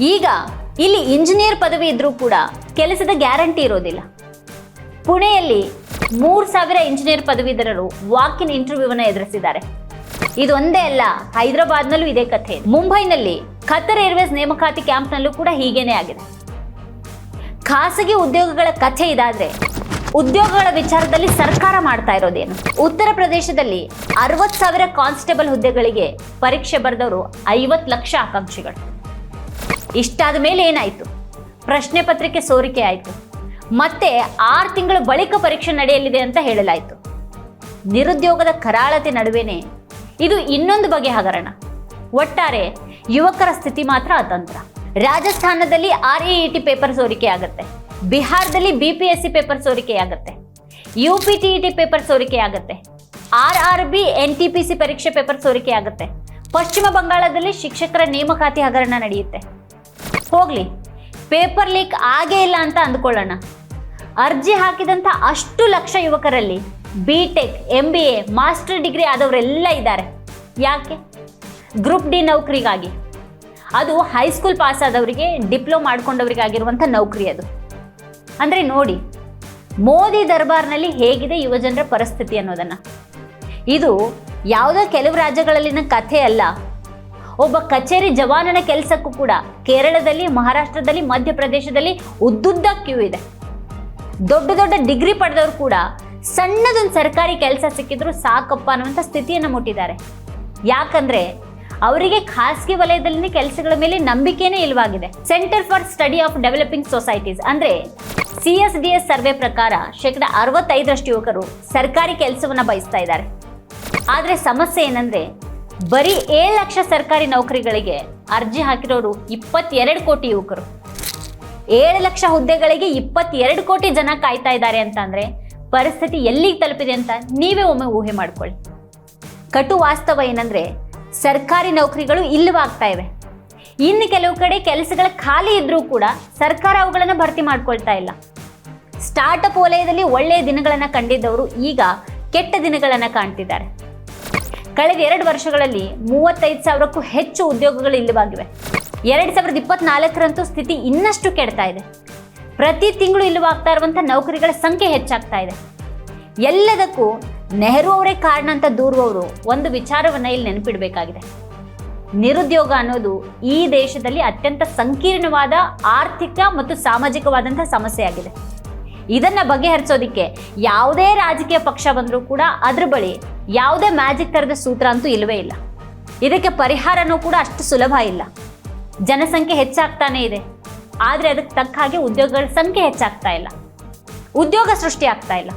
ಈಗ ಇಲ್ಲಿ ಇಂಜಿನಿಯರ್ ಪದವಿ ಇದ್ರೂ ಕೂಡ ಕೆಲಸದ ಗ್ಯಾರಂಟಿ ಇರೋದಿಲ್ಲ. ಪುಣೆಯಲ್ಲಿ ಮೂರು ಸಾವಿರ ಇಂಜಿನಿಯರ್ ಪದವೀಧರರು ವಾಕ್ ಇನ್ ಇಂಟರ್ವ್ಯೂವನ್ನು ಎದುರಿಸಿದ್ದಾರೆ. ಇದೊಂದೇ ಅಲ್ಲ, ಹೈದರಾಬಾದ್ನಲ್ಲೂ ಇದೇ ಕಥೆ. ಮುಂಬೈನಲ್ಲಿ ಖತ್ತರ್ ಏರ್ವೇಸ್ ನೇಮಕಾತಿ ಕ್ಯಾಂಪ್ನಲ್ಲೂ ಕೂಡ ಹೀಗೇನೆ ಆಗಿದೆ. ಖಾಸಗಿ ಉದ್ಯೋಗಗಳ ಕಥೆ ಇದಾದ್ರೆ ಉದ್ಯೋಗಗಳ ವಿಚಾರದಲ್ಲಿ ಸರ್ಕಾರ ಮಾಡ್ತಾ ಇರೋದೇನು? ಉತ್ತರ ಪ್ರದೇಶದಲ್ಲಿ ಅರವತ್ ಸಾವಿರ ಕಾನ್ಸ್ಟೇಬಲ್ ಹುದ್ದೆಗಳಿಗೆ ಪರೀಕ್ಷೆ ಬರೆದವರು ಐವತ್ತು ಲಕ್ಷ ಆಕಾಂಕ್ಷಿಗಳು. ಇಷ್ಟಾದ ಮೇಲೆ ಏನಾಯ್ತು? ಪ್ರಶ್ನೆ ಪತ್ರಿಕೆ ಸೋರಿಕೆ ಆಯಿತು. ಮತ್ತೆ ಆರು ತಿಂಗಳ ಬಳಿಕ ಪರೀಕ್ಷೆ ನಡೆಯಲಿದೆ ಅಂತ ಹೇಳಲಾಯಿತು. ನಿರುದ್ಯೋಗದ ಕರಾಳತೆ ನಡುವೆನೇ ಇದು ಇನ್ನೊಂದು ಬಗೆ ಹಗರಣ ಒಟ್ಟಾರೆ ಯುವಕರ ಸ್ಥಿತಿ ಮಾತ್ರ ಅತಂತ್ರ. ರಾಜಸ್ಥಾನದಲ್ಲಿ ಆರ್ ಟಿ ಪೇಪರ್ ಸೋರಿಕೆ ಆಗುತ್ತೆ. ಬಿಹಾರದಲ್ಲಿ B P S C paper ಸೋರಿಕೆ ಆಗುತ್ತೆ. U P T E T paper ಸೋರಿಕೆ ಆಗುತ್ತೆ. R R B N T P C ಪರೀಕ್ಷೆ ಪೇಪರ್ ಸೋರಿಕೆ ಆಗುತ್ತೆ. ಪಶ್ಚಿಮ ಬಂಗಾಳದಲ್ಲಿ ಶಿಕ್ಷಕರ ನೇಮಕಾತಿ ಹಗರಣ ನಡೆಯುತ್ತೆ. ಹೋಗ್ಲಿ. ಪೇಪರ್ ಲೀಕ್ ಆಗೇ ಇಲ್ಲ ಅಂತ ಅಂದ್ಕೊಳ್ಳೋಣ. ಅರ್ಜಿ ಹಾಕಿದಂಥ ಅಷ್ಟು ಲಕ್ಷ ಯುವಕರಲ್ಲಿ B tech M B A master degree ಆದವರೆಲ್ಲ ಇದ್ದಾರೆ. ಯಾಕೆ? ಗ್ರೂಪ್ ಡಿ ನೌಕರಿಗಾಗಿ. ಅದು ಹೈಸ್ಕೂಲ್ ಪಾಸ್ ಆದವರಿಗೆ, ಡಿಪ್ಲೊಮ್ ಮಾಡ್ಕೊಂಡವರಿಗೆ ಆಗಿರುವಂಥ ನೌಕರಿ ಅದು. ಅಂದರೆ ನೋಡಿ, ಮೋದಿ ದರ್ಬಾರ್ನಲ್ಲಿ ಹೇಗಿದೆ ಯುವಜನರ ಪರಿಸ್ಥಿತಿ ಅನ್ನೋದನ್ನು. ಇದು ಯಾವುದೋ ಕೆಲವು ರಾಜ್ಯಗಳಲ್ಲಿನ ಕಥೆ ಅಲ್ಲ. ಒಬ್ಬ ಕಚೇರಿ ಜವಾನನ ಕೆಲಸಕ್ಕೂ ಕೂಡ ಕೇರಳದಲ್ಲಿ, ಮಹಾರಾಷ್ಟ್ರದಲ್ಲಿ, ಮಧ್ಯಪ್ರದೇಶದಲ್ಲಿ ಉದ್ದುದ್ದ ಕ್ಯೂ ಇದೆ. ದೊಡ್ಡ ದೊಡ್ಡ ಡಿಗ್ರಿ ಪಡೆದವರು ಕೂಡ ಸಣ್ಣದೊಂದು ಸರ್ಕಾರಿ ಕೆಲಸ ಸಿಕ್ಕಿದ್ರು ಸಾಕಪ್ಪ ಅನ್ನುವಂಥ ಸ್ಥಿತಿಯನ್ನು ಮುಟ್ಟಿದ್ದಾರೆ. ಯಾಕಂದ್ರೆ ಅವರಿಗೆ ಖಾಸಗಿ ವಲಯದಲ್ಲಿನ ಕೆಲಸಗಳ ಮೇಲೆ ನಂಬಿಕೆನೇ ಇಲ್ವಾಗಿದೆ. Centre for study of developing societies ಅಂದ್ರೆ C S D S survey ಪ್ರಕಾರ ಶೇಕಡ ಅರವತ್ತೈದರಷ್ಟು ಯುವಕರು ಸರ್ಕಾರಿ ಕೆಲಸವನ್ನು ಬಯಸ್ತಾ ಇದ್ದಾರೆ. ಆದರೆ ಸಮಸ್ಯೆ ಏನಂದ್ರೆ ಬರೀ ಏಳು ಲಕ್ಷ ಸರ್ಕಾರಿ ನೌಕರಿಗಳಿಗೆ ಅರ್ಜಿ ಹಾಕಿರೋರು ಇಪ್ಪತ್ತೆರಡು ಕೋಟಿ ಯುವಕರು. ಏಳು ಲಕ್ಷ ಹುದ್ದೆಗಳಿಗೆ ಇಪ್ಪತ್ತೆರಡು ಕೋಟಿ ಜನ ಕಾಯ್ತಾ ಇದ್ದಾರೆ ಅಂತ ಅಂದ್ರೆ ಪರಿಸ್ಥಿತಿ ಎಲ್ಲಿಗೆ ತಲುಪಿದೆ ಅಂತ ನೀವೇ ಒಮ್ಮೆ ಊಹೆ ಮಾಡ್ಕೊಳ್ಳಿ. ಕಟು ವಾಸ್ತವ ಏನಂದ್ರೆ ಸರ್ಕಾರಿ ನೌಕರಿಗಳು ಇಲ್ಲವಾಗ್ತಾ ಇವೆ. ಇನ್ನು ಕೆಲವು ಕಡೆ ಕೆಲಸಗಳ ಖಾಲಿ ಇದ್ರೂ ಕೂಡ ಸರ್ಕಾರ ಅವುಗಳನ್ನು ಭರ್ತಿ ಮಾಡ್ಕೊಳ್ತಾ ಇಲ್ಲ. ಸ್ಟಾರ್ಟಪ್ ವಲಯದಲ್ಲಿ ಒಳ್ಳೆಯ ದಿನಗಳನ್ನು ಕಂಡಿದ್ದವರು ಈಗ ಕೆಟ್ಟ ದಿನಗಳನ್ನು ಕಾಣ್ತಿದ್ದಾರೆ. ಕಳೆದ ಎರಡು ವರ್ಷಗಳಲ್ಲಿ ಮೂವತ್ತೈದು ಸಾವಿರಕ್ಕೂ ಹೆಚ್ಚು ಉದ್ಯೋಗಗಳು ಇಲ್ಲವಾಗಿವೆ. ಎರಡು ಸಾವಿರದ ಇಪ್ಪತ್ನಾಲ್ಕರಂತೂ ಸ್ಥಿತಿ ಇನ್ನಷ್ಟು ಕೆಡ್ತಾ ಇದೆ. ಪ್ರತಿ ತಿಂಗಳು ಇಲ್ಲವಾಗ್ತಾ ಇರುವಂಥ ನೌಕರಿಗಳ ಸಂಖ್ಯೆ ಹೆಚ್ಚಾಗ್ತಾ ಇದೆ. ಎಲ್ಲದಕ್ಕೂ ನೆಹರು ಅವರೇ ಕಾರಣ ಅಂತ ದೂರುವವರು ಒಂದು ವಿಚಾರವನ್ನು ಇಲ್ಲಿ ನೆನಪಿಡಬೇಕಾಗಿದೆ. ನಿರುದ್ಯೋಗ ಅನ್ನೋದು ಈ ದೇಶದಲ್ಲಿ ಅತ್ಯಂತ ಸಂಕೀರ್ಣವಾದ ಆರ್ಥಿಕ ಮತ್ತು ಸಾಮಾಜಿಕವಾದಂಥ ಸಮಸ್ಯೆಯಾಗಿದೆ. ಇದನ್ನು ಬಗೆಹರಿಸೋದಕ್ಕೆ ಯಾವುದೇ ರಾಜಕೀಯ ಪಕ್ಷ ಬಂದರೂ ಕೂಡ ಅದ್ರ ಬಳಿ ಯಾವುದೇ ಮ್ಯಾಜಿಕ್ ಥರದ ಸೂತ್ರ ಅಂತೂ ಇಲ್ಲವೇ ಇಲ್ಲ. ಇದಕ್ಕೆ ಪರಿಹಾರನೂ ಕೂಡ ಅಷ್ಟು ಸುಲಭ ಇಲ್ಲ. ಜನಸಂಖ್ಯೆ ಹೆಚ್ಚಾಗ್ತಾನೇ ಇದೆ. ಆದರೆ ಅದಕ್ಕೆ ತಕ್ಕ ಹಾಗೆ ಉದ್ಯೋಗಗಳ ಸಂಖ್ಯೆ ಹೆಚ್ಚಾಗ್ತಾ ಇಲ್ಲ. ಉದ್ಯೋಗ ಸೃಷ್ಟಿ ಆಗ್ತಾ ಇಲ್ಲ.